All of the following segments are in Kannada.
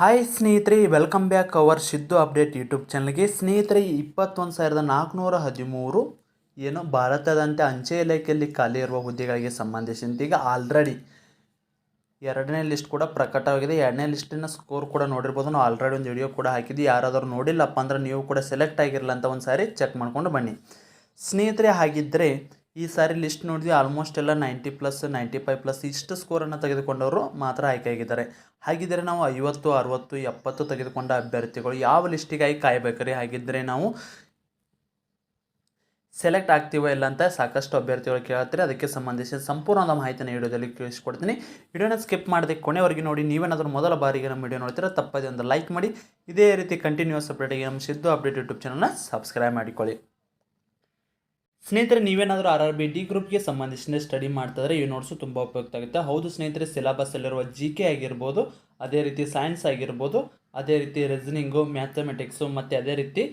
ಹಾಯ್ ಸ್ನೇಹಿತರೆ welcome back our Siddu update YouTube ಚಾನಲ್ಗೆ ಸ್ನೇಹಿತರೆ, ಇಪ್ಪತ್ತೊಂದು ಸಾವಿರದ ನಾಲ್ಕುನೂರ ಹದಿಮೂರು ಏನು ಭಾರತದಂತೆ ಅಂಚೆ ಇಲಾಖೆಯಲ್ಲಿ ಖಾಲಿ ಇರುವ ಹುದ್ದೆಗಳಿಗೆ ಸಂಬಂಧಿಸಿದಂತೆ ಈಗ ಆಲ್ರೆಡಿ ಎರಡನೇ ಲಿಸ್ಟ್ ಕೂಡ ಪ್ರಕಟವಾಗಿದೆ. ಎರಡನೇ ಲಿಸ್ಟಿನ ಸ್ಕೋರ್ ಕೂಡ ನೋಡಿರ್ಬೋದು. ನಾವು ಆಲ್ರೆಡಿ ಒಂದು ವಿಡಿಯೋ ಕೂಡ ಹಾಕಿದ್ದು ಯಾರಾದರೂ ನೋಡಿಲ್ಲಪ್ಪ ಅಂದ್ರೆ ನೀವು ಕೂಡ ಸೆಲೆಕ್ಟ್ ಆಗಿರಲ್ಲ ಅಂತ ಒಂದು ಸಾರಿ ಚೆಕ್ ಮಾಡ್ಕೊಂಡು ಬನ್ನಿ. ಸ್ನೇಹಿತರೆ ಹಾಗಿದ್ದರೆ ಈ ಸಾರಿ ಲಿಸ್ಟ್ ನೋಡಿದ್ವಿ ಆಲ್ಮೋಸ್ಟ್ ಎಲ್ಲ ninety plus ninety five plus ಇಷ್ಟು ಸ್ಕೋರನ್ನು ತೆಗೆದುಕೊಂಡವರು ಮಾತ್ರ ಆಯ್ಕೆಯಾಗಿದ್ದಾರೆ. ಹಾಗಿದ್ದರೆ ನಾವು ಐವತ್ತು, ಅರುವತ್ತು, ಎಪ್ಪತ್ತು ತೆಗೆದುಕೊಂಡ ಅಭ್ಯರ್ಥಿಗಳು ಯಾವ ಲಿಸ್ಟಿಗಾಗಿ ಕಾಯಬೇಕ್ರಿ? ಹಾಗಿದ್ದರೆ ನಾವು ಸೆಲೆಕ್ಟ್ ಆಗ್ತೀವೋ ಇಲ್ಲ ಅಂತ ಸಾಕಷ್ಟು ಅಭ್ಯರ್ಥಿಗಳು ಕೇಳ್ತಾರೆ. ಅದಕ್ಕೆ ಸಂಬಂಧಿಸಿದ ಸಂಪೂರ್ಣವಾದ ಮಾಹಿತಿಯನ್ನು ವಿಡಿಯೋದಲ್ಲಿ ತಿಳಿಸ್ಕೊಡ್ತೀನಿ. ವಿಡಿಯೋನ ಸ್ಕಿಪ್ ಮಾಡದೆ ಕೊನೆವರೆಗೆ ನೋಡಿ, ನೀವೇನಾದರೂ ಮೊದಲ ಬಾರಿಗೆ ನಮ್ಮ ವಿಡಿಯೋ ನೋಡ್ತೀರಾ, ತಪ್ಪದೆ ಒಂದು ಲೈಕ್ ಮಾಡಿ. ಇದೇ ರೀತಿ ಕಂಟಿನ್ಯೂಸ್ ಅಪ್ಡೇಟಿಗೆ ನಮ್ಮ ಸಿದ್ದು ಅಪ್ಡೇಟ್ ಯೂಟ್ಯೂಬ್ ಚಾನಲ್ನ ಸಬ್ಸ್ಕ್ರೈಬ್ ಮಾಡಿಕೊಳ್ಳಿ. ಸ್ನೇಹಿತರೆ, ನೀವೇನಾದರೂ ಆರ್ ಆರ್ ಬಿ ಡಿ ಗ್ರೂಪ್ಗೆ ಸಂಬಂಧಿಸಿದ ಸ್ಟಡಿ ಮಾಡ್ತಿದ್ರೆ ಈ ನೋಟ್ಸು ತುಂಬ ಉಪಯುಕ್ತ ಆಗುತ್ತೆ. ಹೌದು ಸ್ನೇಹಿತರೆ ಸಿಲೆಬಸ್ಸಲ್ಲಿರುವ ಜಿ ಕೆ ಆಗಿರ್ಬೋದು, ಅದೇ ರೀತಿ ಸೈನ್ಸ್ ಆಗಿರ್ಬೋದು, ಅದೇ ರೀತಿ ರೀಸನಿಂಗು ಮ್ಯಾಥಮೆಟಿಕ್ಸು ಮತ್ತು ಅದೇ ರೀತಿ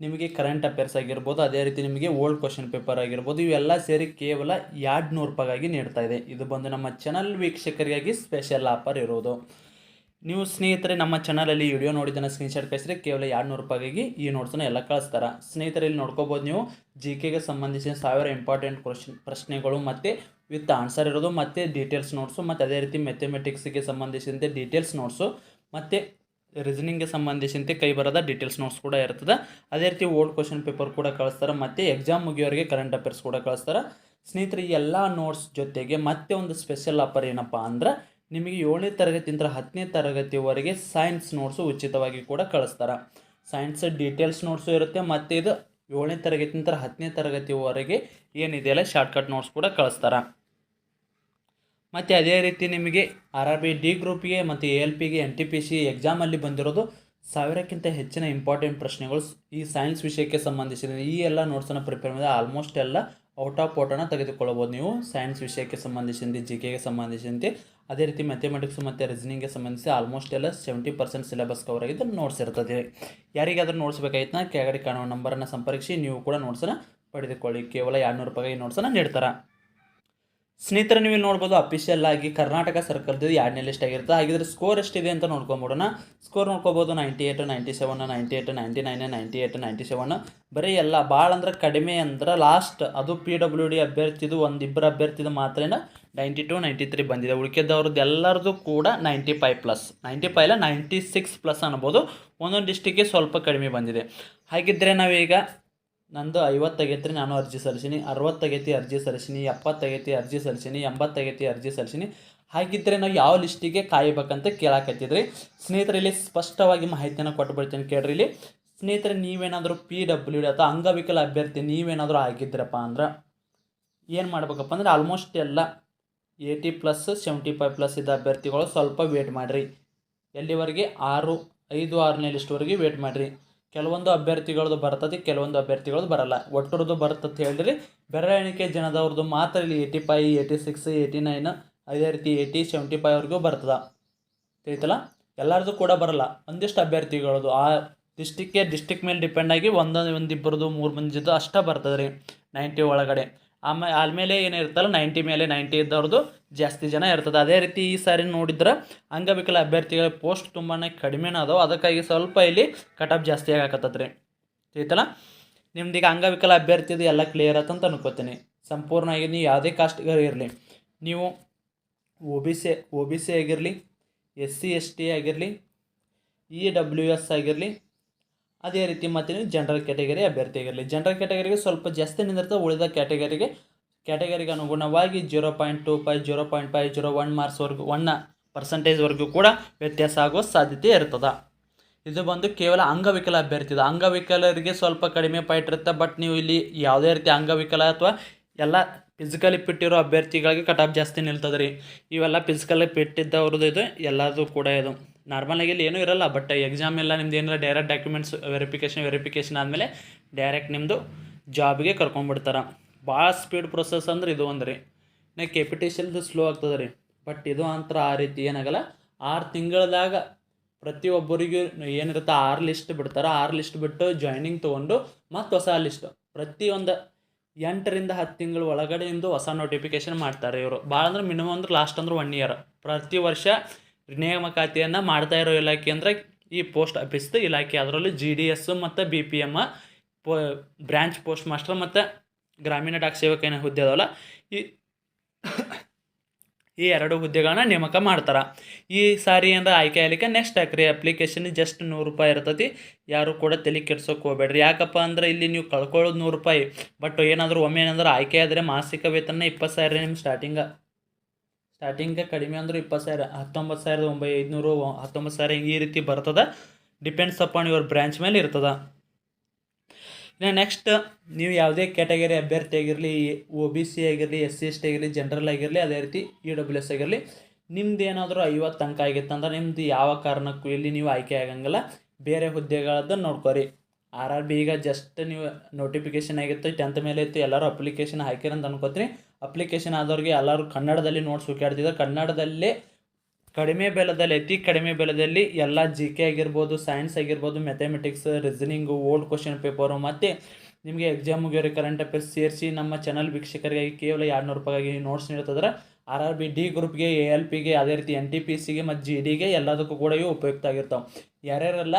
ನಿಮಗೆ ಕರೆಂಟ್ ಅಫೇರ್ಸ್ ಆಗಿರ್ಬೋದು, ಅದೇ ರೀತಿ ನಿಮಗೆ ಓಲ್ಡ್ ಕ್ವಶನ್ ಪೇಪರ್ ಆಗಿರ್ಬೋದು, ಇವೆಲ್ಲ ಸೇರಿ ಕೇವಲ ಎರಡು ನೂರು ರೂಪಾಯಿಗಾಗಿ ನೀಡ್ತಾ ಇದೆ. ಇದು ಬಂದು ನಮ್ಮ ಚಾನಲ್ ವೀಕ್ಷಕರಿಗಾಗಿ ಸ್ಪೆಷಲ್ ಆಫರ್ ಇರೋದು. ನೀವು ಸ್ನೇಹಿತರೆ, ನಮ್ಮ ಚಾನಲಲ್ಲಿ ವಿಡಿಯೋ ನೋಡಿದ್ದನ್ನು ಸ್ಕ್ರೀನ್ಶಾಟ್ ಕಳಿಸಿದ್ರೆ ಕೇವಲ ಎರಡು ನೂರು ರೂಪಾಯಿಗೆ ಈ ನೋಟ್ಸನ್ನ ಎಲ್ಲ ಕಳಿಸ್ತಾರೆ. ಸ್ನೇಹಿತರೆ, ಇಲ್ಲಿ ನೋಡ್ಕೋಬೋದು ನೀವು ಜಿ ಕೆಗೆ ಸಂಬಂಧಿಸಿದ ಸಾವಿರ ಇಂಪಾರ್ಟೆಂಟ್ ಕ್ವಶನ್ ಪ್ರಶ್ನೆಗಳು ಮತ್ತು ವಿತ್ ಆನ್ಸರ್ ಇರೋದು, ಮತ್ತು ಡೀಟೇಲ್ಸ್ ನೋಟ್ಸು ಮತ್ತು ಅದೇ ರೀತಿ ಮೆಥಮೆಟಿಕ್ಸ್ಗೆ ಸಂಬಂಧಿಸಿದಂತೆ ಡೀಟೇಲ್ಸ್ ನೋಟ್ಸು ಮತ್ತು ರೀಸನಿಂಗ್ಗೆ ಸಂಬಂಧಿಸಿದಂತೆ ಕೈ ಬರೋದ ಡೀಟೇಲ್ಸ್ ನೋಟ್ಸ್ ಕೂಡ ಇರ್ತದೆ. ಅದೇ ರೀತಿ ಓಲ್ಡ್ ಕ್ವಶನ್ ಪೇಪರ್ ಕೂಡ ಕಳಿಸ್ತಾರೆ, ಮತ್ತು ಎಕ್ಸಾಮ್ ಮುಗಿಯೋರಿಗೆ ಕರೆಂಟ್ ಅಫೇರ್ಸ್ ಕೂಡ ಕಳಿಸ್ತಾರೆ. ಸ್ನೇಹಿತರೆ ಎಲ್ಲ ನೋಟ್ಸ್ ಜೊತೆಗೆ ಮತ್ತೆ ಒಂದು ಸ್ಪೆಷಲ್ ಆಫರ್ ಏನಪ್ಪ ಅಂದ್ರೆ ನಿಮಗೆ ಏಳನೇ ತರಗತಿಯಿಂದ ಹತ್ತನೇ ತರಗತಿವರೆಗೆ ಸೈನ್ಸ್ ನೋಟ್ಸು ಉಚಿತವಾಗಿ ಕೂಡ ಕಳಿಸ್ತಾರೆ. ಸೈನ್ಸ್ ಡೀಟೇಲ್ಸ್ ನೋಟ್ಸು ಇರುತ್ತೆ, ಮತ್ತು ಇದು ಏಳನೇ ತರಗತಿಯಿಂದ ಹತ್ತನೇ ತರಗತಿವರೆಗೆ ಏನಿದೆಯಲ್ಲ ಶಾರ್ಟ್ಕಟ್ ನೋಟ್ಸ್ ಕೂಡ ಕಳಿಸ್ತಾರೆ. ಮತ್ತು ಅದೇ ರೀತಿ ನಿಮಗೆ ಆರ್ ಆರ್ ಬಿ ಡಿ ಗ್ರೂಪಿಗೆ ಮತ್ತು ಎ ಎಲ್ ಪಿಗೆ ಎನ್ ಟಿ ಪಿ ಸಿ ಎಕ್ಸಾಮಲ್ಲಿ ಬಂದಿರೋದು ಸಾವಿರಕ್ಕಿಂತ ಹೆಚ್ಚಿನ ಇಂಪಾರ್ಟೆಂಟ್ ಪ್ರಶ್ನೆಗಳು ಈ ಸೈನ್ಸ್ ವಿಷಯಕ್ಕೆ ಸಂಬಂಧಿಸಿದ. ಈ ಎಲ್ಲ ನೋಟ್ಸನ್ನು ಪ್ರಿಪೇರ್ ಮಾಡಿದ ಆಲ್ಮೋಸ್ಟ್ ಎಲ್ಲ ಔಟ್ ಆಫ್ ಔಟನ್ನು ತೆಗೆದುಕೊಳ್ಳಬಹುದು ನೀವು. ಸೈನ್ಸ್ ವಿಷಯಕ್ಕೆ ಸಂಬಂಧಿಸಿದಂತೆ ಜಿ ಕೆಗೆ ಸಂಬಂಧಿಸಿದಂತೆ. ಅದೇ ರೀತಿ ಮ್ಯಾಥಮೆಟಿಕ್ಸ್ ಮತ್ತು ರೀಸನಿಂಗ್ಗೆ ಸಂಬಂಧಿಸಿ ಆಲ್ಮೋಸ್ಟ್ ಎಲ್ಲ ಸೆವೆಂಟಿ ಪರ್ಸೆಂಟ್ ಸಿಲೆಬಸ್ ಕವರ್ ಆಗಿದ್ದು ನೋಟ್ಸ್ ಇರ್ತದೆ. ಯಾರಿಗಾದರೂ ನೋಟ್ಸ್ ಕೆಳಗಡೆ ಕಾಣುವ ನಂಬರನ್ನು ಸಂಪರ್ಕಿಸಿ, ನೀವು ಕೂಡ ನೋಟ್ಸನ್ನು ಪಡೆದುಕೊಳ್ಳಿ. ಕೇವಲ ಎರಡುನೂರು ರೂಪಾಯಿ ನೋಟ್ಸನ್ನು ನೀಡ್ತಾರೆ? ಸ್ನೇಹಿತರೆ ನೀವು ನೋಡ್ಬೋದು ಅಫಿಷಿಯಲ್ ಆಗಿ ಕರ್ನಾಟಕ ಸರ್ಕಾರದ ಎರಡನೇ ಲಿಸ್ಟ್ ಆಗಿರುತ್ತೆ. ಹಾಗಿದ್ರೆ ಸ್ಕೋರ್ ಎಷ್ಟಿದೆ ಅಂತ ನೋಡ್ಕೊಂಬಿಡೋಣ ಸ್ಕೋರ್ ನೋಡ್ಕೋಬೋದು. Ninety eight ninety seven ninety eight ninety nine ninety eight ninety seven ಬರೀ ಎಲ್ಲ ಭಾಳ ಅಂದ್ರೆ ಕಡಿಮೆ ಅಂದ್ರೆ ಲಾಸ್ಟ್ ಅದು ಪಿ ಡಬ್ಲ್ಯೂ ಡಿ ಅಭ್ಯರ್ಥಿದು ಒಂದಿಬ್ಬರು ಅಭ್ಯರ್ಥಿದು ಮಾತ್ರ ನೈಂಟಿ ಟು ನೈಂಟಿ ತ್ರೀ ಬಂದಿದೆ. ಉಳಿಕೆದವ್ರದ್ದು ಎಲ್ಲರದು ಕೂಡ ninety five plus ninety five ಇಲ್ಲ ನೈಂಟಿ ಸಿಕ್ಸ್ ಪ್ಲಸ್ ಅನ್ಬೋದು ಒಂದೊಂದು ಡಿಸ್ಟಿಕ್ಗೆ ಸ್ವಲ್ಪ ಕಡಿಮೆ ಬಂದಿದೆ. ಹಾಗಿದ್ದರೆ ನಾವೀಗ ನಂದು ಐವತ್ತು ರೀ ನಾನು ಅರ್ಜಿ ಸಲ್ಲಿಸೀನಿ. ಅರವತ್ತಾಗೈತಿ ಅರ್ಜಿ ಸಲ್ಲಿಸೀನಿ. ಎಪ್ಪತ್ತಾಗೈತಿ ಅರ್ಜಿ ಸಲ್ಲಿಸೀನಿ. ಎಂಬತ್ತಾಗೈತಿ ಅರ್ಜಿ ಸಲ್ಲಿಸೀನಿ. ಹಾಗಿದ್ದರೆ ನಾವು ಯಾವ ಲಿಸ್ಟಿಗೆ ಕಾಯಬೇಕಂತ ಕೇಳಾಕತ್ತಿದ್ರಿ. ಸ್ನೇಹಿತರೆ, ಇಲ್ಲಿ ಸ್ಪಷ್ಟವಾಗಿ ಮಾಹಿತಿಯನ್ನು ಕೊಟ್ಬಿಡ್ತೀನಿ ಕೇಳ್ರಿ ಇಲ್ಲಿ. ಸ್ನೇಹಿತರೆ, ನೀವೇನಾದರೂ ಪಿ ಡಬ್ಲ್ಯೂ ಡಿ ಅಥವಾ ಅಂಗವಿಕಲ ಅಭ್ಯರ್ಥಿ ನೀವೇನಾದರೂ ಆಗಿದ್ರಪ್ಪ ಅಂದ್ರೆ ಏನು ಮಾಡ್ಬೇಕಪ್ಪ ಅಂದ್ರೆ ಆಲ್ಮೋಸ್ಟ್ ಎಲ್ಲ eighty plus seventy five plus ಇದ್ದ ಅಭ್ಯರ್ಥಿಗಳು ಸ್ವಲ್ಪ ವೇಟ್ ಮಾಡಿರಿ. ಎಲ್ಲಿವರೆಗೆ? ಆರು, ಐದು, ಆರನೇ ಲಿಸ್ಟ್ವರೆಗೆ ವೇಟ್ ಮಾಡಿರಿ. ಕೆಲವೊಂದು ಅಭ್ಯರ್ಥಿಗಳದ್ದು ಬರ್ತದೆ, ಕೆಲವೊಂದು ಅಭ್ಯರ್ಥಿಗಳದ್ದು ಬರಲ್ಲ. ಒಟ್ಟರದ್ದು ಬರ್ತದೆ ಹೇಳಿರಿ. ಎಣಿಕೆ ಜನದವ್ರದ್ದು ಮಾತ್ರ ಇಲ್ಲಿ eighty five eighty six eighty nine ಅದೇ ರೀತಿ ಏಯ್ಟಿ ಸೆವೆಂಟಿ ಫೈವ್ವರೆಗೂ ಬರ್ತದೆ. ತಿಳಿತಲ್ಲ? ಎಲ್ಲರದು ಕೂಡ ಬರಲ್ಲ. ಒಂದಿಷ್ಟು ಅಭ್ಯರ್ಥಿಗಳದು ಆ ಡಿಸ್ಟಿಕ್ಗೆ ಡಿಸ್ಟಿಕ್ ಮೇಲೆ ಡಿಪೆಂಡ್ ಆಗಿ ಒಂದೊಂದು, ಒಂದಿಬ್ಬರದು ಮೂರು ಮಂದಿದು ಅಷ್ಟೇ ಬರ್ತದೆ ರೀ ನೈಂಟಿ ಒಳಗಡೆ. ಆಮೇಲೆ ಆಲ್ಮೇಲೆ ಏನಿರ್ತಲ್ಲ ನೈಂಟಿ ಮೇಲೆ ನೈಂಟಿ ಇದ್ದವ್ರದ್ದು ಜಾಸ್ತಿ ಜನ ಇರ್ತದೆ. ಅದೇ ರೀತಿ ಈ ಸಾರಿ ನೋಡಿದ್ರೆ ಅಂಗವಿಕಲ ಅಭ್ಯರ್ಥಿಗಳ ಪೋಸ್ಟ್ ತುಂಬಾ ಕಡಿಮೆನೇ ಅದಾವೆ. ಅದಕ್ಕಾಗಿ ಸ್ವಲ್ಪ ಇಲ್ಲಿ ಕಟಪ್ ಜಾಸ್ತಿ ಆಗಾಕತ್ತದ ರೀ ತಿಳಿತಲ್ಲ ಈಗ ಅಂಗವಿಕಲ ಅಭ್ಯರ್ಥಿದು ಎಲ್ಲ ಕ್ಲಿಯರ್ ಆತಂತ ಅನ್ಕೋತೀನಿ. ಸಂಪೂರ್ಣವಾಗಿ ನೀವು ಯಾವುದೇ ಕಾಸ್ಟ್ಗೆ ಇರಲಿ. ನೀವು O B C O B C ಆಗಿರಲಿ, ಎಸ್ ಸಿ, ಎಸ್ ಟಿ ಆಗಿರಲಿ, ಇ ಡಬ್ಲ್ಯೂ ಎಸ್ ಆಗಿರಲಿ ಅದೇ ರೀತಿ ಮತ್ತೆ ನೀವು ಜನರಲ್ ಕ್ಯಾಟಗರಿ ಅಭ್ಯರ್ಥಿಯಾಗಿರಲಿ ಜನರಲ್ ಕ್ಯಾಟಗರಿಗೆ ಸ್ವಲ್ಪ ಜಾಸ್ತಿ ನಿಂದಿರ್ತದೆ ಉಳಿದ ಕ್ಯಾಟಗರಿಗೆ ಕ್ಯಾಟಗರಿಗೆ ಅನುಗುಣವಾಗಿ zero point two five zero point five zero one ಮಾರ್ಕ್ಸ್ವರೆಗೂ one ಪರ್ಸೆಂಟೇಜ್ವರೆಗೂ ಕೂಡ ವ್ಯತ್ಯಾಸ ಆಗುವ ಸಾಧ್ಯತೆ ಇರ್ತದೆ. ಇದು ಬಂದು ಕೇವಲ ಅಂಗವಿಕಲ ಅಭ್ಯರ್ಥಿ ಇದು ಅಂಗವಿಕಲರಿಗೆ ಸ್ವಲ್ಪ ಕಡಿಮೆ ಪಾಯಿಂಟ್ ಇರುತ್ತೆ ಬಟ್ ನೀವು ಇಲ್ಲಿ ಯಾವುದೇ ರೀತಿ ಅಂಗವಿಕಲ ಅಥವಾ ಎಲ್ಲ ಫಿಸಿಕಲಿ ಫಿಟ್ ಇರೋ ಅಭ್ಯರ್ಥಿಗಳಿಗೆ ಕಟಾಪ್ ಜಾಸ್ತಿ ನಿಲ್ತದೆ ರೀ ಇವೆಲ್ಲ ಫಿಸಿಕಲಿ ಫಿಟ್ ಇದ್ದವ್ರದ್ದು ಇದು ಎಲ್ಲದೂ ಕೂಡ ಇದು. ನಾರ್ಮಲಾಗಿ ಆಗಿ ಏನೂ ಇರಲ್ಲ ಬಟ್ ಎಕ್ಸಾಮ್ ಎಲ್ಲ ನಿಮ್ದು ಏನಾರ ಡೈರೆಕ್ಟ್ ಡಾಕ್ಯುಮೆಂಟ್ಸ್ ವೆರಿಫಿಕೇಷನ್ ವೆರಿಫಿಕೇಶನ್ ಆದಮೇಲೆ ಡೈರೆಕ್ಟ್ ನಿಮ್ಮದು ಜಾಬ್ಗೆ ಕರ್ಕೊಂಡ್ಬಿಡ್ತಾರೆ. ಭಾಳ ಸ್ಪೀಡ್ ಪ್ರೊಸೆಸ್ ಅಂದ್ರೆ ಇದು ಒಂದು ರೀ. ನಾ ಕೆಪಿಟೇಷನ್ದು ಸ್ಲೋ ಆಗ್ತದೆ ರೀ. ಬಟ್ ಇದು ಅಂತರ ಆ ರೀತಿ ಏನಾಗಲ್ಲ, ಆರು ತಿಂಗಳದಾಗ ಪ್ರತಿಯೊಬ್ಬರಿಗೂ ಏನಿರುತ್ತೆ, ಆರು ಲಿಸ್ಟ್ ಬಿಡ್ತಾರೆ. ಆರು ಲಿಸ್ಟ್ ಬಿಟ್ಟು ಜಾಯ್ನಿಂಗ್ ತೊಗೊಂಡು ಮತ್ತು ಹೊಸ ಲಿಸ್ಟ್ ಪ್ರತಿಯೊಂದು ಎಂಟರಿಂದ ಹತ್ತು ತಿಂಗಳ ಒಳಗಡೆ ಒಳಗಡೆಯಿಂದ ಹೊಸ ನೋಟಿಫಿಕೇಷನ್ ಮಾಡ್ತಾರೆ ಇವರು. ಭಾಳ ಅಂದ್ರೆ ಮಿನಿಮಮ್ ಅಂದ್ರೆ ಲಾಸ್ಟ್ ಅಂದ್ರೆ ಒನ್ ಇಯರ್ ಪ್ರತಿ ವರ್ಷ ನೇಮಕಾತಿಯನ್ನು ಮಾಡ್ತಾ ಇರೋ ಇಲಾಖೆ ಅಂದರೆ ಈ ಪೋಸ್ಟ್ ಆಫೀಸ್ದು ಇಲಾಖೆ. ಅದರಲ್ಲಿ ಜಿ ಡಿ ಎಸ್ ಮತ್ತು ಬಿ ಪಿ ಎಂ ಪೋ ಬ್ರ್ಯಾಂಚ್ ಪೋಸ್ಟ್ ಮಾಸ್ಟರ್ ಮತ್ತು ಗ್ರಾಮೀಣ ಡಾಕ್ ಸೇವಕ ಏನೋ ಹುದ್ದೆ ಅದಲ್ಲ ಈ ಈ ಎರಡು ಹುದ್ದೆಗಳನ್ನ ನೇಮಕ ಮಾಡ್ತಾರೆ. ಈ ಸಾರಿ ಏನಾರ ಆಯ್ಕೆ ಆಗ್ಲಿಕ್ಕೆ ನೆಕ್ಸ್ಟ್ ಹಾಕ್ರಿ ಅಪ್ಲಿಕೇಶನ್ ಜಸ್ಟ್ ನೂರು ರೂಪಾಯಿ ಇರ್ತೈತಿ. ಯಾರು ಕೂಡ ತಲೆ ಕೆಡ್ಸೋಕೆ ಹೋಗ್ಬೇಡ್ರಿ. ಯಾಕಪ್ಪ ಅಂದ್ರೆ ಇಲ್ಲಿ ನೀವು ಕಳ್ಕೊಳ್ಳೋದು ನೂರು ರೂಪಾಯಿ. ಬಟ್ ಏನಾದರೂ ಒಮ್ಮೆ ಏನಾದರೂ ಆಯ್ಕೆ ಆದರೆ ಮಾಸಿಕ ವೇತನ ಇಪ್ಪತ್ತು ಸಾವಿರ ನಿಮ್ಮ ಸ್ಟಾರ್ಟಿಂಗ ಸ್ಟಾರ್ಟಿಂಗ್ ಕಡಿಮೆ ಅಂದ್ರೆ ಇಪ್ಪತ್ತು ಸಾವಿರ, ಹತ್ತೊಂಬತ್ತು ಸಾವಿರದ ಒಂಬೈ ಐದುನೂರು, ಹತ್ತೊಂಬತ್ತು ಸಾವಿರ ಈ ರೀತಿ ಬರ್ತದೆ. ಡಿಪೆಂಡ್ಸ್ ಅಪಾನ್ ಯುವರ್ ಬ್ರ್ಯಾಂಚ್ ಮೇಲೆ ಇರ್ತದೆ. ಇನ್ನು ನೆಕ್ಸ್ಟ್ ನೀವು ಯಾವುದೇ ಕ್ಯಾಟಗರಿ ಅಭ್ಯರ್ಥಿ ಆಗಿರಲಿ ಒ ಬಿ ಸಿ ಆಗಿರಲಿ ಎಸ್ ಸಿ ಎಸ್ ಟಿ ಆಗಿರಲಿ ಜನರಲ್ ಆಗಿರಲಿ, ಅದೇ ರೀತಿ ಇ ಡಬ್ಲ್ಯೂ ಎಸ್ ಆಗಿರಲಿ, ನಿಮ್ದು ಏನಾದರೂ ಐವತ್ತು ಅಂಕ ಆಗಿತ್ತಂದ್ರೆ ನಿಮ್ದು ಯಾವ ಕಾರಣಕ್ಕೂ ಇಲ್ಲಿ ನೀವು ಆಯ್ಕೆ ಆಗಂಗಿಲ್ಲ. ಬೇರೆ ಹುದ್ದೆಗಳದ್ದು ನೋಡ್ಕೊರಿ. ಆರ್ ಆರ್ ಬಿ ಈಗ ಜಸ್ಟ್ ನೀವು ನೋಟಿಫಿಕೇಶನ್ ಆಗಿತ್ತು ಟೆಂತ್ ಮೇಲೆ ಇತ್ತು, ಎಲ್ಲರೂ ಅಪ್ಲಿಕೇಶನ್ ಹಾಕಿರಂತ ಅನ್ಕೋತ್ರಿ. ಅಪ್ಲಿಕೇಶನ್ ಆದವ್ರಿಗೆ ಎಲ್ಲರೂ ಕನ್ನಡದಲ್ಲಿ ನೋಟ್ಸ್ ಹುಡುಕಾಡ್ತಿದ್ದಾರೆ ಕನ್ನಡದಲ್ಲೇ ಕಡಿಮೆ ಬೆಲೆದಲ್ಲಿ, ಅತಿ ಕಡಿಮೆ ಬೆಲದಲ್ಲಿ ಎಲ್ಲ ಜಿ ಕೆ ಆಗಿರ್ಬೋದು ಸೈನ್ಸ್ ಆಗಿರ್ಬೋದು mathematics reasoning old question paper ಮತ್ತು ನಿಮಗೆ ಎಕ್ಸಾಮ್ ಮುಗಿಯೋರಿ ಕರೆಂಟ್ ಅಫೇರ್ಸ್ ಸೇರಿಸಿ ನಮ್ಮ ಚಾನಲ್ ವೀಕ್ಷಕರಿಗಾಗಿ ಕೇವಲ ಎರಡು ನೂರು ರೂಪಾಯಿಗಾಗಿ ನೋಟ್ಸ್ ನೀಡ್ತಿದ್ರೆ. ಆರ್ ಆರ್ ಬಿ ಡಿ ಗ್ರೂಪ್ಗೆ ಎ ಎಲ್ ಪಿಗೆ ಅದೇ ರೀತಿ ಎನ್ ಟಿ ಪಿ ಸಿಗೆ ಮತ್ತು ಜಿ ಡಿಗೆ ಎಲ್ಲದಕ್ಕೂ ಕೂಡ ಇವು ಉಪಯುಕ್ತ ಆಗಿರ್ತಾವೆ. ಯಾರ್ಯಾರೆಲ್ಲ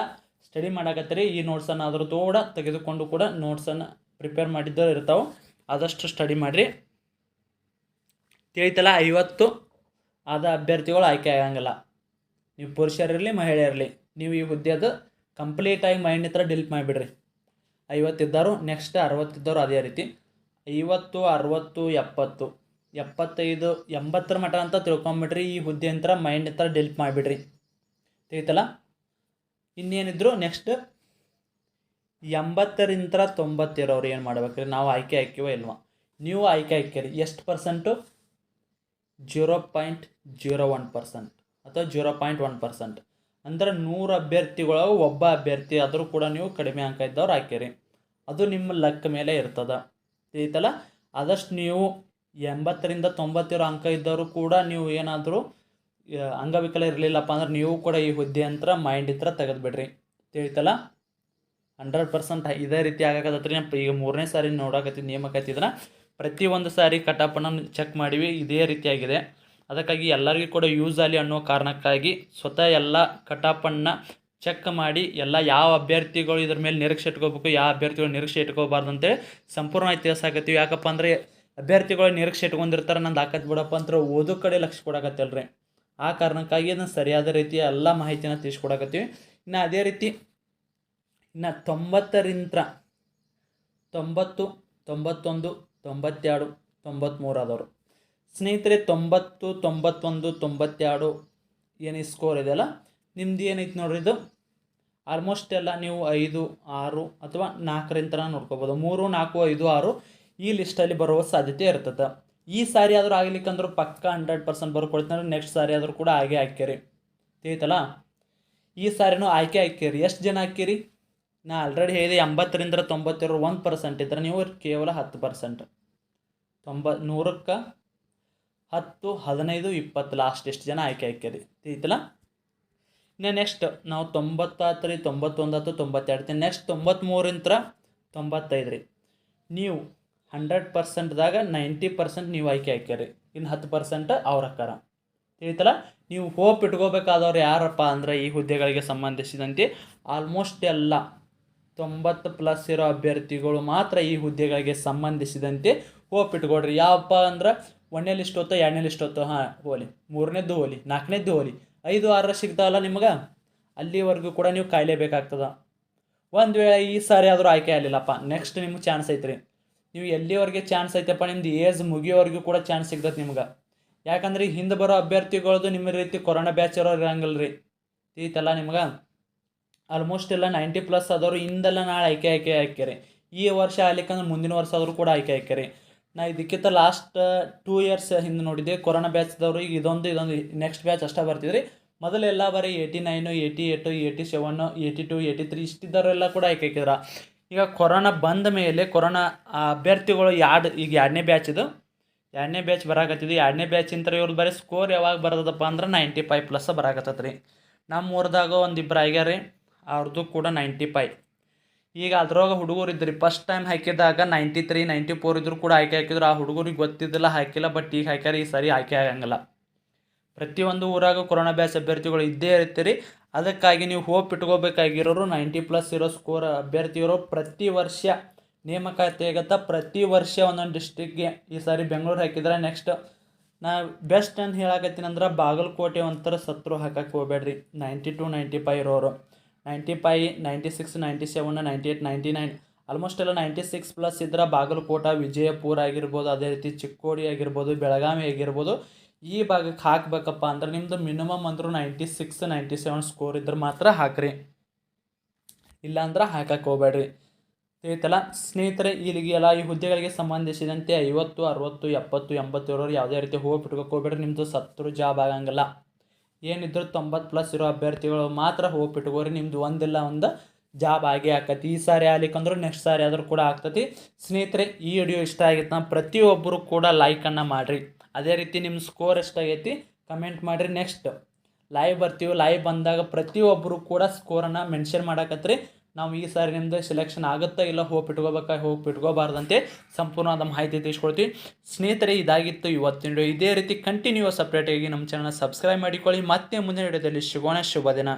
ಸ್ಟಡಿ ಮಾಡಾಕತ್ತೀರಿ. ಈ ನೋಟ್ಸನ್ನು ಅದ್ರ ತೋಡ, ತೆಗೆದುಕೊಂಡು ಕೂಡ ನೋಟ್ಸನ್ನು ಪ್ರಿಪೇರ್ ಮಾಡಿದ್ದು ಇರ್ತಾವೆ. ಆದಷ್ಟು ಸ್ಟಡಿ ಮಾಡಿರಿ. ತಿಳಿತಲ್ಲ, ಐವತ್ತು ಆದ ಅಭ್ಯರ್ಥಿಗಳು ಆಯ್ಕೆ ಆಗಂಗಿಲ್ಲ. ನೀವು ಪುರುಷರಿರಲಿ ಮಹಿಳೆಯರಲಿ ನೀವು ಈ ಹುದ್ದೆದು ಕಂಪ್ಲೀಟಾಗಿ ಮೈಂಡ್ ಹತ್ರ ಡಿಲೀಟ್ ಮಾಡಿಬಿಡ್ರಿ. ಐವತ್ತಿದ್ದಾರು ನೆಕ್ಸ್ಟ್ ಅರವತ್ತಿದ್ದವರು ಅದೇ ರೀತಿ. ಐವತ್ತು, ಅರವತ್ತು, ಎಪ್ಪತ್ತು. ಎಪ್ಪತ್ತೈದು, ಎಂಬತ್ತರ ಮಟ್ಟ ಅಂತ ತಿಳ್ಕೊಂಬಿಡ್ರಿ. ಈ ಹುದ್ದೆ ಅಂತರ ಮೈಂಡ್ ಹತ್ರ ಡಿಲೀಟ್ ಮಾಡಿಬಿಡ್ರಿ. ತಿಳಿತಲ್ಲ? ಇನ್ನೇನಿದ್ರು ನೆಕ್ಸ್ಟ್ ಎಂಬತ್ತರಿಂದ ತೊಂಬತ್ತಿರೋರು ಏನು ಮಾಡ್ಬೇಕ್ರಿ? ನಾವು ಆಯ್ಕೆ ಹಾಕಿವೋ ಇಲ್ವ? ನೀವು ಆಯ್ಕೆ ಹಾಕಿರಿ. ಎಷ್ಟು percent zero point zero one percent ಅಥವಾ ಜೀರೋ ಪಾಯಿಂಟ್ ಒನ್ ಪರ್ಸೆಂಟ್ ಅಂದರೆ ನೂರು ಅಭ್ಯರ್ಥಿಗಳು ಒಬ್ಬ ಅಭ್ಯರ್ಥಿ ಆದರೂ ಕೂಡ ನೀವು ಕಡಿಮೆ ಅಂಕ ಇದ್ದವ್ರು ಹಾಕಿರಿ. ಅದು ನಿಮ್ಮ ಲಕ್ ಮೇಲೆ ಇರ್ತದೆ. ತಿಳಿತಲ್ಲ? ಆದಷ್ಟು ನೀವು ಎಂಬತ್ತರಿಂದ ತೊಂಬತ್ತಿರೋ ಅಂಕ ಇದ್ದವರು ಕೂಡ ನೀವು ಏನಾದರೂ ಅಂಗವಿಕಲ ಇರಲಿಲ್ಲಪ್ಪ ಅಂದ್ರೆ ನೀವು ಕೂಡ ಈ ಹುದ್ದೆ ಅಂತ ಮೈಂಡ್ ಹತ್ರ ತೆಗೆದುಬಿಡ್ರಿ ತಿಳಿತಲ್ಲ ಹಂಡ್ರೆಡ್ ಪರ್ಸೆಂಟ್ ಇದೇ ರೀತಿ ಆಗಕತ್ತೈತ್ರಿ. ಈಗ ಮೂರನೇ ಸಾರಿ ನೋಡಕತ್ತೀನಿ ಪ್ರತಿ ಒಂದು ಸಾರಿ ಕಟಾಪನ್ನು ಚೆಕ್ ಮಾಡಿವಿ, ಇದೇ ರೀತಿಯಾಗಿದೆ ಅದಕ್ಕಾಗಿ ಎಲ್ಲರಿಗೂ ಕೂಡ ಯೂಸ್ ಆಗಲಿ ಅನ್ನೋ ಕಾರಣಕ್ಕಾಗಿ ಸ್ವತಃ ಎಲ್ಲ ಕಟಾಪನ್ನು ಚೆಕ್ ಮಾಡಿ, ಎಲ್ಲ ಯಾವ ಅಭ್ಯರ್ಥಿಗಳು ಇದ್ರ ಮೇಲೆ ನಿರೀಕ್ಷೆ ಇಟ್ಕೋಬೇಕು, ಯಾವ ಅಭ್ಯರ್ಥಿಗಳು ನಿರೀಕ್ಷೆ ಇಟ್ಕೋಬಾರ್ದು ಅಂತೇಳಿ ಇತಿಹಾಸ ತಿಳಿಸಾಕತ್ತೀವಿ. ಯಾಕಪ್ಪ ಅಂದರೆ ಅಭ್ಯರ್ಥಿಗಳು ನಿರೀಕ್ಷೆ ಇಟ್ಕೊಂಡಿರ್ತಾರೆ, ನಂದು ಹಾಕತ್ ಬಿಡಪ್ಪ ಅಂತ ಓದೋ ಕಡೆ ಲಕ್ಷ್ಯ ಕೊಡಕತ್ತಲ್ರಿ ಆ ಕಾರಣಕ್ಕಾಗಿ ಅದನ್ನು ಸರಿಯಾದ ರೀತಿಯ ಎಲ್ಲ ಮಾಹಿತಿನ ತಿಳಿಸ್ಕೊಡಕತ್ತೀವಿ. ಇನ್ನು ಅದೇ ರೀತಿ ಇನ್ನು ತೊಂಬತ್ತರಿಂದ ತೊಂಬತ್ತು, ತೊಂಬತ್ತೊಂದು, ತೊಂಬತ್ತೆರಡು ತೊಂಬತ್ತ್ಮೂರು ಆದವರು. ಸ್ನೇಹಿತರೆ, ತೊಂಬತ್ತು, ತೊಂಬತ್ತೊಂದು, ತೊಂಬತ್ತೆರಡು ಏನು ಸ್ಕೋರ್ ಇದೆಯಲ್ಲ ನಿಮ್ದು ಏನೈತೆ ನೋಡ್ರಿ ಇದು? ಆಲ್ಮೋಸ್ಟ್ ಎಲ್ಲ ನೀವು ಐದು, ಆರು ಅಥವಾ ನಾಲ್ಕರಿಂದ ನೋಡ್ಕೋಬೋದು. ಮೂರು, ನಾಲ್ಕು, ಐದು, ಆರು ಈ ಲಿಸ್ಟಲ್ಲಿ ಬರುವ ಸಾಧ್ಯತೆ ಇರ್ತದೆ. ಈ ಸಾರಿ ಆದರೂ ಆಗ್ಲಿಕ್ಕಂದ್ರೂ ಪಕ್ಕ ಹಂಡ್ರೆಡ್ ಪರ್ಸೆಂಟ್ ಬರ್ಕೊಳ್ತಾರೆ ನೆಕ್ಸ್ಟ್ ಸಾರಿ ಆದರೂ ಕೂಡ ಹಾಗೆ ಹಾಕ್ಯರಿ. ತಿಳಿತಲ್ಲ? ಈ ಸಾರಿನೂ ಆಯ್ಕೆ ಹಾಕ್ಯರಿ. ಎಷ್ಟು ಜನ ಹಾಕ್ಯರಿ? ನಾ ಆಲ್ರೆಡಿ ಹೇಳಿದೆ ಎಂಬತ್ತರಿಂದ ತೊಂಬತ್ತೆರಡು ಒಂದು ಪರ್ಸೆಂಟ್ ಇದ್ದರೆ ನೀವು ಕೇವಲ ಹತ್ತು ಪರ್ಸೆಂಟ್ ತೊಂಬ, ನೂರಕ್ಕೆ ಹತ್ತು, ಹದಿನೈದು, ಇಪ್ಪತ್ತು ಲಾಸ್ಟ್ ಎಷ್ಟು ಜನ ಆಯ್ಕೆ ಹಾಕ್ಯರಿ? ತಿಳಿತಲ್ಲ? ಇನ್ನು ನೆಕ್ಸ್ಟ್ ನಾವು ತೊಂಬತ್ತಾತ್ರಿ, ತೊಂಬತ್ತೊಂದು ಹತ್ತು ತೊಂಬತ್ತೆರಡು ನೆಕ್ಸ್ಟ್ ತೊಂಬತ್ತ್ಮೂರಿಂತ್ರ ತೊಂಬತ್ತೈದು ರೀ ನೀವು ಹಂಡ್ರೆಡ್ ಪರ್ಸೆಂಟ್ದಾಗ ನೈಂಟಿ ಪರ್ಸೆಂಟ್ ನೀವು ಆಯ್ಕೆ ಹಾಕ್ಯಾರಿ. ಇನ್ನು ಹತ್ತು ಪರ್ಸೆಂಟ್ ಅವ್ರ ಹಾಕಾರ ತಿಳಿತಲ್ಲ? ನೀವು ಹೋಪ್ ಇಟ್ಕೋಬೇಕಾದವ್ರು ಯಾರಪ್ಪ ಅಂದ್ರೆ ಈ ಹುದ್ದೆಗಳಿಗೆ ಸಂಬಂಧಿಸಿದಂತೆ ಆಲ್ಮೋಸ್ಟ್ ಎಲ್ಲ ತೊಂಬತ್ತು ಪ್ಲಸ್ ಇರೋ ಅಭ್ಯರ್ಥಿಗಳು ಮಾತ್ರ ಈ ಹುದ್ದೆಗಳಿಗೆ ಸಂಬಂಧಿಸಿದಂತೆ ಹೋಪ್ ಇಟ್ಕೊಡ್ರಿ ಯಾವಪ್ಪ ಅಂದ್ರೆ ಒಂದನೇ ಲಿಸ್ಟ್ ಹೊತ್ತೋ ಎರಡನೇ ಲಿಸ್ಟ್ ಹೊತ್ತೋ ಹಾಂ, ಹೋಲಿ. ಮೂರನೇದ್ದು ಹೋಲಿ, ನಾಲ್ಕನೇದ್ದು ಹೋಲಿ. ಐದು, ಆರರ ಸಿಗ್ತಾವಲ್ಲ ನಿಮ್ಗೆ? ಅಲ್ಲಿವರೆಗೂ ಕೂಡ ನೀವು ಕಾಯಲೇಬೇಕಾಗ್ತದೆ. ಒಂದು ವೇಳೆ ಈ ಸಾರಿ ಆದರೂ ಆಯ್ಕೆ ಆಗಲಿಲ್ಲಪ್ಪ. ನೆಕ್ಸ್ಟ್ ನಿಮ್ಗೆ ಚಾನ್ಸ್ ಐತ್ರಿ. ನೀವು ಎಲ್ಲಿವರೆಗೆ ಚಾನ್ಸ್ ಐತಪ್ಪ? ನಿಮ್ದು ಏಜ್ ಮುಗಿಯೋವರೆಗೂ ಕೂಡ ಚಾನ್ಸ್ ಸಿಗ್ತದೆ ನಿಮ್ಗೆ. ಯಾಕಂದ್ರೆ ಹಿಂದೆ ಬರೋ ಅಭ್ಯರ್ಥಿಗಳದ್ದು ನಿಮ್ಮ ರೀತಿ ಕೊರೋನಾ ಬ್ಯಾಚ್ ಇರೋರು ಇರಂಗಿಲ್ಲ ರೀ. ಈತಲ್ಲ ನಿಮ್ಗೆ? ಆಲ್ಮೋಸ್ಟ್ ಎಲ್ಲ ನೈಂಟಿ ಪ್ಲಸ್ ಆದವರು ಹಿಂದೆಲ್ಲ ನಾಳೆ ಆಯ್ಕೆ ಆಯ್ಕೆ ಹಾಕ್ಯಾರಿ ಈ ವರ್ಷ ಆಗ್ಲಿಕ್ಕಂದ್ರೆ ಮುಂದಿನ ವರ್ಷ ಆದರೂ ಕೂಡ ಆಯ್ಕೆ ಆಯ್ಕೆರಿ ನಾ ಇದಕ್ಕಿಂತ ಲಾಸ್ಟ್ ಟೂ ಇಯರ್ಸ್ ಹಿಂದೆ ನೋಡಿದ್ದೆ, ಕೊರೋನಾ ಬ್ಯಾಚ್ದವರು ಈಗ ಇದೊಂದು ಇದೊಂದು ನೆಕ್ಸ್ಟ್ ಬ್ಯಾಚ್ ಅಷ್ಟೇ ಬರ್ತಿದ್ರಿ. ಮೊದಲೆಲ್ಲ ಬರೀ eighty nine eighty eight eighty seven eighty two eighty three ಇಷ್ಟಿದ್ದವರೆಲ್ಲ ಕೂಡ ಆಯ್ಕೆ ಹಾಕಿದ್ರ ಈಗ ಕೊರೋನಾ ಬಂದ ಮೇಲೆ ಕೊರೋನಾ ಅಭ್ಯರ್ಥಿಗಳು ಎರಡು ಈಗ ಎರಡನೇ ಬ್ಯಾಚ್ ಇದು? ಎರಡನೇ ಬ್ಯಾಚ್ ಬರಾಕತ್ತಿದ್ದು ಎರಡನೇ ಬ್ಯಾಚ್ ಇಂತ ಇವ್ರದ್ದು ಬರೀ ಸ್ಕೋರ್ ಯಾವಾಗ ಬರ್ತದಪ್ಪ ಅಂದ್ರೆ ನೈಂಟಿ ಫೈವ್ ಪ್ಲಸ್ ಬರಾಕತ್ತದ ನಮ್ಮ ಊರದಾಗ ಒಂದು ಇಬ್ಬರು ಆಗ್ಯಾರ ರೀ ಅವ್ರದ್ದು ಕೂಡ ನೈಂಟಿ ಫೈವ್ ಈಗ ಅದ್ರೊಳಗ ಹುಡುಗರು ಇದ್ರಿ ಫಸ್ಟ್ ಟೈಮ್ ಹಾಕಿದಾಗ ನೈಂಟಿ ತ್ರೀ ನೈಂಟಿ ಫೋರ್ ಇದ್ರು ಕೂಡ ಆಯ್ಕೆ ಹಾಕಿದ್ರು. ಆ ಹುಡುಗರಿಗೆ ಗೊತ್ತಿದ್ದಿಲ್ಲ, ಹಾಕಿಲ್ಲ ಬಟ್ ಈಗ ಹಾಕ್ಯಾರ ಈ ಸರಿ ಆಯ್ಕೆ ಆಗಂಗಿಲ್ಲ. ಪ್ರತಿಯೊಂದು ಊರಾಗ ಕೊರೋನಾ ಬ್ಯಾಚ್ ಅಭ್ಯರ್ಥಿಗಳು ಇದ್ದೇ ಇರ್ತೀರಿ. ಅದಕ್ಕಾಗಿ ನೀವು ಹೋಪ್ ಇಟ್ಕೋಬೇಕಾಗಿರೋರು ನೈಂಟಿ ಪ್ಲಸ್ ಇರೋ ಸ್ಕೋರ್ ಅಭ್ಯರ್ಥಿಯವರು ಪ್ರತಿ ವರ್ಷ ನೇಮಕಾತಿ ಆಗುತ್ತಾ ಪ್ರತಿ ವರ್ಷ ಒಂದೊಂದು ಡಿಸ್ಟಿಕ್ಗೆ ಈ ಸಾರಿ ಬೆಂಗಳೂರು ಹಾಕಿದ್ರೆ ನೆಕ್ಸ್ಟ್ ನಾ ಬೆಸ್ಟ್ ಅಂತ ಹೇಳಕತ್ತೀನಿ ಅಂದ್ರೆ ಬಾಗಲಕೋಟೆ ಒಂಥರ ಸತ್ರು ಹಾಕಕ್ಕೆ ಹೋಗ್ಬೇಡ್ರಿ. ನೈಂಟಿ ಟು ನೈಂಟಿ ಫೈ ಇರೋರು. Ninety five ninety six ninety seven ninety eight ninety nine almost ಎಲ್ಲ ನೈಂಟಿ ಸಿಕ್ಸ್ ಪ್ಲಸ್ ಇದ್ರೆ ಬಾಗಲಕೋಟ, ವಿಜಯಪುರ ಆಗಿರ್ಬೋದು, ಅದೇ ರೀತಿ ಚಿಕ್ಕೋಡಿ ಆಗಿರ್ಬೋದು, ಬೆಳಗಾವಿ ಆಗಿರ್ಬೋದು. ಈ ಭಾಗಕ್ಕೆ ಹಾಕ್ಬೇಕಪ್ಪ ಅಂದ್ರೆ ನಿಮ್ಮದು ಮಿನಿಮಮ್ ಅಂದರೂ ninety six ninety seven score ಇದ್ರೆ ಮಾತ್ರ ಹಾಕ್ರಿ. ಇಲ್ಲಾಂದ್ರೆ ಹಾಕಕ್ಕೆ ಹೋಗ್ಬೇಡ್ರಿ. ತಿಳಿತಲ್ಲ ಸ್ನೇಹಿತರೆ ಇಲ್ಲಿಗೆಲ್ಲ ಈ ಹುದ್ದೆಗಳಿಗೆ ಸಂಬಂಧಿಸಿದಂತೆ ಐವತ್ತು, ಅರುವತ್ತು, ಎಪ್ಪತ್ತು ಎಂಬತ್ತು ಇರೋರು ಯಾವುದೇ ರೀತಿ ಹೋಗಿ ಬಿಟ್ಕೋಕೆ ಹೋಗ್ಬೇಡ್ರಿ. ನಿಮ್ಮದು ಸತ್ರು ಜಾಬ್ ಆಗಂಗಿಲ್ಲ. ಏನಿದ್ರು ತೊಂಬತ್ತು ಪ್ಲಸ್ ಇರೋ ಅಭ್ಯರ್ಥಿಗಳು ಮಾತ್ರ ಹೋಗಿ ಬಿಟ್ಕೋರಿ. ನಿಮ್ಮದು ಒಂದಿಲ್ಲ, ಒಂದು ಜಾಬ್ ಆಗೇ ಆಕತಿ. ಈ ಸಾರಿ ಆಗ್ಲಿಕ್ಕಂದ್ರೂ ನೆಕ್ಸ್ಟ್ ಸಾರಿ ಆದರೂ ಕೂಡ ಆಗ್ತತಿ. ಸ್ನೇಹಿತರೆ, ಈ ವಿಡಿಯೋ ಇಷ್ಟ ಆಗಿತ್ತು ಪ್ರತಿಯೊಬ್ಬರು ಕೂಡ ಲೈಕನ್ನು ಮಾಡಿರಿ. ಅದೇ ರೀತಿ ನಿಮ್ಮ ಸ್ಕೋರ್ ಎಷ್ಟಾಗೈತಿ ಕಮೆಂಟ್ ಮಾಡಿರಿ ನೆಕ್ಸ್ಟ್ ಲೈವ್ ಬರ್ತೀವಿ ಲೈವ್ ಬಂದಾಗ ಪ್ರತಿಯೊಬ್ಬರು ಕೂಡ ಸ್ಕೋರನ್ನು ಮೆನ್ಷನ್ ಮಾಡಕತ್ರಿ. ನಾವು ಈ ಸಾರಿ ನಿಮ್ಮದು ಸೆಲೆಕ್ಷನ್ ಆಗುತ್ತಾ ಇಲ್ಲ ಹೋಗಿ ಇಟ್ಕೋಬೇಕಾ ಹೋಗಿ ಇಟ್ಕೋಬಾರ್ದಂತೆ ಸಂಪೂರ್ಣವಾದ ಮಾಹಿತಿ ತಿಳಿಸ್ಕೊಳ್ತೀವಿ ಸ್ನೇಹಿತರೆ, ಇದಾಗಿತ್ತು ಇವತ್ತಿನ ಇದೇ ರೀತಿ ಕಂಟಿನ್ಯೂಸ್ ಸಪ್ರೇಟಾಗಿ ನಮ್ಮ ಚಾನಲ್ ಸಬ್ಸ್ಕ್ರೈಬ್ ಮಾಡಿಕೊಳ್ಳಿ. ಮತ್ತೆ ಮುಂದಿನ ವಿಡಿಯೋದಲ್ಲಿ ಸಿಗೋಣ. ಶುಭ ದಿನ.